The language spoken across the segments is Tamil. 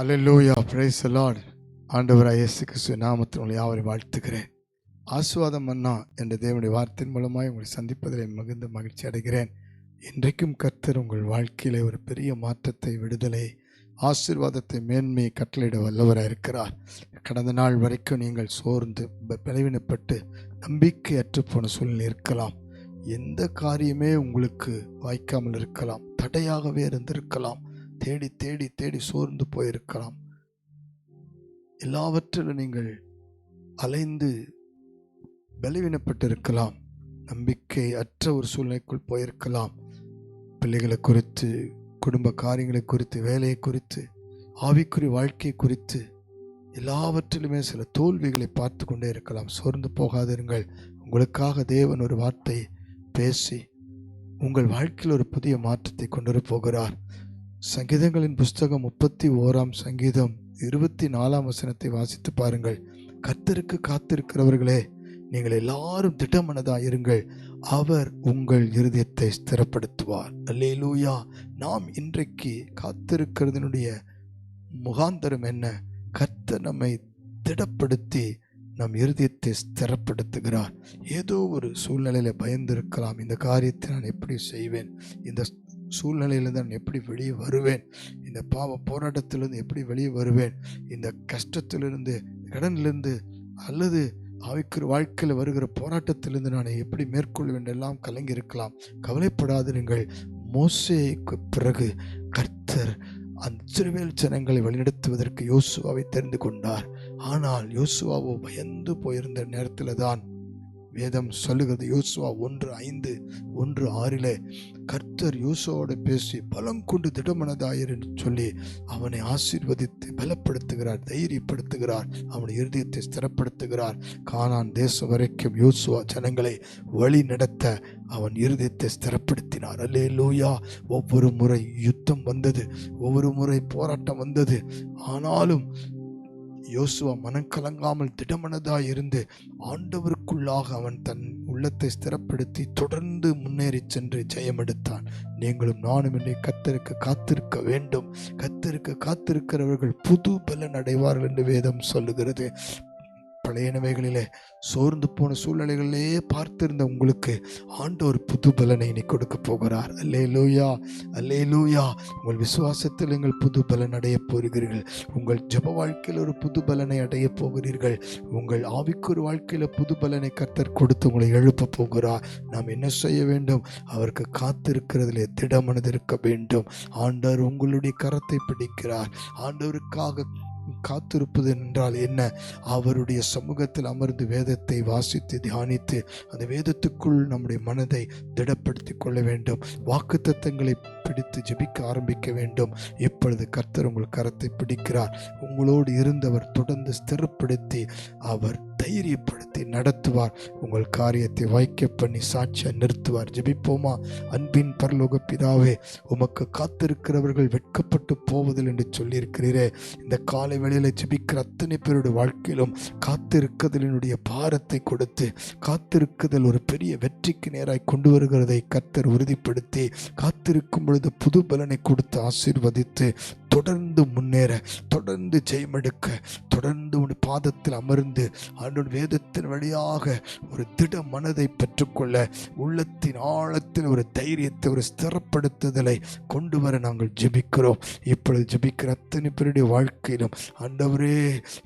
ஹalleluya praise the ஆண்டவராக இயேசு கிறிஸ்து நாமத்தில் உங்களை யாவரை வாழ்த்துக்கிறேன் ஆசுவாதம் அண்ணா என்ற தேவனுடைய வார்த்தையின் மூலமாக உங்களை சந்திப்பதில் மிகுந்த மகிழ்ச்சி அடைகிறேன். இன்றைக்கும் கர்த்தர் உங்கள் வாழ்க்கையிலே ஒரு பெரிய மாற்றத்தை விடுதலை ஆசீர்வாதத்தை மேன்மையை கட்டளையிட வல்லவராக இருக்கிறார். கடந்த நாள் வரைக்கும் நீங்கள் சோர்ந்து பிளவினப்பட்டு நம்பிக்கையற்று போன சூழ்நிலை இருக்கலாம். எந்த காரியமே உங்களுக்கு வாய்க்காமல் இருக்கலாம். தடையாகவே இருந்திருக்கலாம். தேடி தேடி தேடி சோர்ந்து போயிருக்கலாம். எல்லாவற்றிலும் நீங்கள் அலைந்து பலவீனப்பட்டிருக்கலாம். நம்பிக்கை அற்ற ஒரு சூழ்நிலைக்குள் போயிருக்கலாம். பிள்ளைகளை குறித்து குடும்ப காரியங்களை குறித்து வேலையை குறித்து ஆவிக்குறி வாழ்க்கை குறித்து எல்லாவற்றிலுமே சில தோல்விகளை பார்த்து கொண்டே இருக்கலாம். சோர்ந்து போகாதிருங்கள். உங்களுக்காக தேவன் ஒரு வார்த்தை பேசி உங்கள் வாழ்க்கையில் ஒரு புதிய மாற்றத்தை கொண்டு போகிறார். சங்கீதங்களின் புஸ்தகம் முப்பத்தி ஓராம் சங்கீதம் இருபத்தி நாலாம் வசனத்தை வாசித்து பாருங்கள். கர்த்தருக்கு காத்திருக்கிறவர்களே நீங்கள் எல்லாரும் திட்டமனதாக இருங்கள். அவர் உங்கள் இருதயத்தை ஸ்திரப்படுத்துவார். அல்லேலூயா நாம் இன்றைக்கு காத்திருக்கிறதனுடைய முகாந்தரம் என்ன? கர்த்தர் நம்மை திடப்படுத்தி நம் இருதயத்தை ஸ்திரப்படுத்துகிறார். ஏதோ ஒரு சூழ்நிலையில் பயந்திருக்கலாம் இந்த காரியத்தை நான் எப்படி செய்வேன்? இந்த சூழ்நிலையிலிருந்து நான் எப்படி வெளியே வருவேன்? இந்த பாவ போராட்டத்திலிருந்து எப்படி வெளியே வருவேன்? இந்த கஷ்டத்திலிருந்து கடனிலிருந்து அல்லது ஆவிக்குரிய வாழ்க்கையில் வருகிற போராட்டத்திலிருந்து நான் எப்படி மேற்கொள்வேன் எல்லாம் கலங்கி இருக்கலாம் கவலைப்படாதிருங்கள் மோசேக்கு பிறகு கர்த்தர் அந்த சிறுவேல் ஜனங்களை வழிநடத்துவதற்கு யோசுவாவை தெரிந்து கொண்டார். ஆனால் யோசுவாவோ பயந்து போயிருந்த நேரத்தில் தான் வேதம் சொல்லுகிறது. யோசுவா ஒன்று ஐந்து ஒன்று ஆறில் கர்த்தர் யோசுவோடு பேசி பலம் கொண்டு திடமனதாயர் என்று சொல்லி அவனை ஆசீர்வதித்து பலப்படுத்துகிறார் தைரியப்படுத்துகிறார் அவன் இருதயத்தை ஸ்திரப்படுத்துகிறார். கானான் தேசம் வரைக்கும் யோசுவா ஜனங்களை வழி நடத்த அவன் இருதயத்தை ஸ்திரப்படுத்தினார். அல்லே லூயா ஒவ்வொரு முறை யுத்தம் வந்தது ஒவ்வொரு முறை போராட்டம் வந்தது. ஆனாலும் யோசுவா மனம் கலங்காமல் திடமனதாய் இருந்து ஆண்டவருக்குள்ளாக அவன் தன் உள்ளத்தை ஸ்திரப்படுத்தி தொடர்ந்து முன்னேறி சென்று ஜெயமெடுத்தான். நீங்களும் நானும் என்னை கத்தருக்கு காத்திருக்க வேண்டும். கத்தருக்கு காத்திருக்கிறவர்கள் புது பலன் அடைவார்கள் என்று வேதம் சொல்லுகிறது. பழையனவைகளிலே சோர்ந்து போன சூழ்நிலைகளிலே பார்த்திருந்த உங்களுக்கு ஆண்டவர் புது பலனை இனி கொடுக்க போகிறார். அல்லே லூயா அல்லே லூயா உங்கள் விசுவாசத்தில் நீங்கள் புது பலன் அடைய போகிறீர்கள். உங்கள் ஜெப வாழ்க்கையில் ஒரு புது பலனை அடைய போகிறீர்கள். உங்கள் ஆவிக்குறு வாழ்க்கையில் புது பலனை கர்த்தர் கொடுத்து உங்களை எழுப்ப போகிறார். நாம் என்ன செய்ய வேண்டும்? அவருக்கு காத்திருக்கிறதிலே திடமனது இருக்க வேண்டும். ஆண்டவர் உங்களுடைய கரத்தை பிடிக்கிறார். ஆண்டவருக்காக காத்திருப்பது என்றால் என்ன? அவருடைய சமூகத்தில் அமர்ந்து வேதத்தை வாசித்து தியானித்து அந்த வேதத்துக்குள் நம்முடைய மனதை திடப்படுத்தி கொள்ள வேண்டும். வாக்குத்தத்தங்களை பிடித்து ஜெபிக்க ஆரம்பிக்க வேண்டும். இப்பொழுது கர்த்தர் உங்கள் கரத்தை பிடிக்கிறார்? உங்களோடு இருந்தவர் தொடர்ந்து ஸ்திரப்படுத்தி அவர் தைரியப்படுத்தி நடத்துவார். உங்கள் காரியத்தை வாய்க்க பண்ணி சாட்சியாக நிறுத்துவார். ஜெபிப்போமா? அன்பின் பரலோக பிதாவே உமக்கு காத்திருக்கிறவர்கள் வெட்கப்பட்டு போவதில் என்று சொல்லியிருக்கிறீரே. இந்த காலை வேளையில் ஜெபிக்கிற அத்தனை பேருடைய வாழ்க்கையிலும் காத்திருக்கதலினுடைய பாரத்தை கொடுத்து காத்திருக்குதல் ஒரு பெரிய வெற்றிக்கு நேராய் கொண்டு வருகிறதை கர்த்தர் உறுதிப்படுத்தி காத்திருக்கும் பொழுது புது பலனை கொடுத்து ஆசீர்வதித்து தொடர்ந்து முன்னேற தொடர்ந்து ஜெயமெடுக்க தொடர்ந்து உன் பாதத்தில் அமர்ந்து அன்னுடைய வேதத்தின் வழியாக ஒரு திட மனதை பெற்றுக்கொள்ள உள்ளத்தின் ஆழத்தில் ஒரு தைரியத்தை ஒரு ஸ்திரப்படுத்துதலை கொண்டு வர நாங்கள் ஜெபிக்கிறோம். இப்பொழுது ஜெபிக்கிற அத்தனை பேருடைய வாழ்க்கையிலும் ஆண்டவரே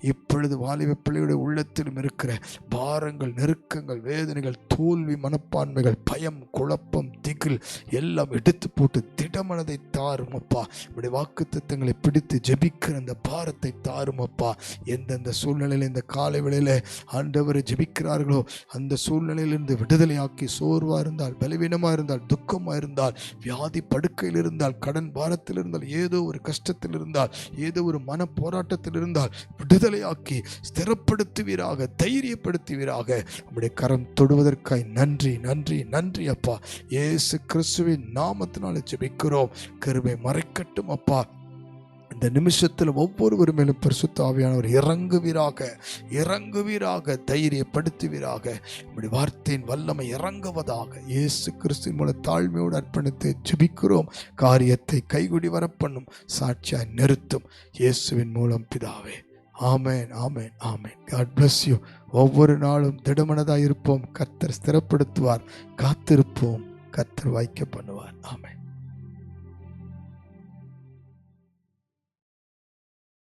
இப்பொழுது வாலிப பிள்ளையுடைய உள்ளத்திலும் இருக்கிற பாரங்கள் நெருக்கங்கள் வேதனைகள் தோல்வி மனப்பான்மைகள் பயம் குழப்பம் திகில் எல்லாம் எடுத்து போட்டு திடமனதை தாருமப்பா. இப்படி வாக்குத்த வாக்குத்தத்தங்களை பிடித்து ஜெபிக்கிற அந்த பாரத்தை தாரும் அப்பா. எந்தெந்த சூழ்நிலையில் இந்த காலை வேளையில் ஆண்டவரை ஜெபிக்கிறார்களோ அந்த சூழ்நிலையிலிருந்து விடுதலையாக்கி சோர்வா இருந்தால் பலவீனமா இருந்தால் துக்கமா இருந்தால் வியாதி படுக்கையில் இருந்தால் கடன் பாரத்தில் இருந்தால் ஏதோ ஒரு கஷ்டத்தில் இருந்தால் ஏதோ ஒரு மன போராட்டத்தில் இருந்தால் விடுதலையாக்கி ஸ்திரப்படுத்துவீராக தைரியப்படுத்துவீராக. நம்முடைய கரம் தொடுவதற்காய் நன்றி நன்றி நன்றி அப்பா. இயேசு கிறிஸ்துவின் நாமத்தினால ஜெபிக்கிறோம். கருவை மறைக்கட்டும் அப்பா. இந்த நிமிஷத்தில் ஒவ்வொருவர் மேலும் பரிசுத்த ஆவியானவர் இறங்குவீராக இறங்குவீராக தைரியப்படுத்துவீராக. இப்படி வார்த்தையின் வல்லமை இறங்குவதாக இயேசு கிறிஸ்துவின் மூலம் தாழ்மையோடு அர்ப்பணித்து ஜெபிக்கிறோம். காரியத்தை கைகுடி வரப்பண்ணும் சாட்சியாய் நிறுத்தும் இயேசுவின் மூலம் பிதாவே. ஆமேன் ஆமேன் ஆமேன். காட் பிளஸ் யூ ஒவ்வொரு நாளும் திடமனதாக இருப்போம். கர்த்தர் ஸ்திரப்படுத்துவார். காத்திருப்போம். கர்த்தர் வாய்க்க பண்ணுவார். ஆமேன்.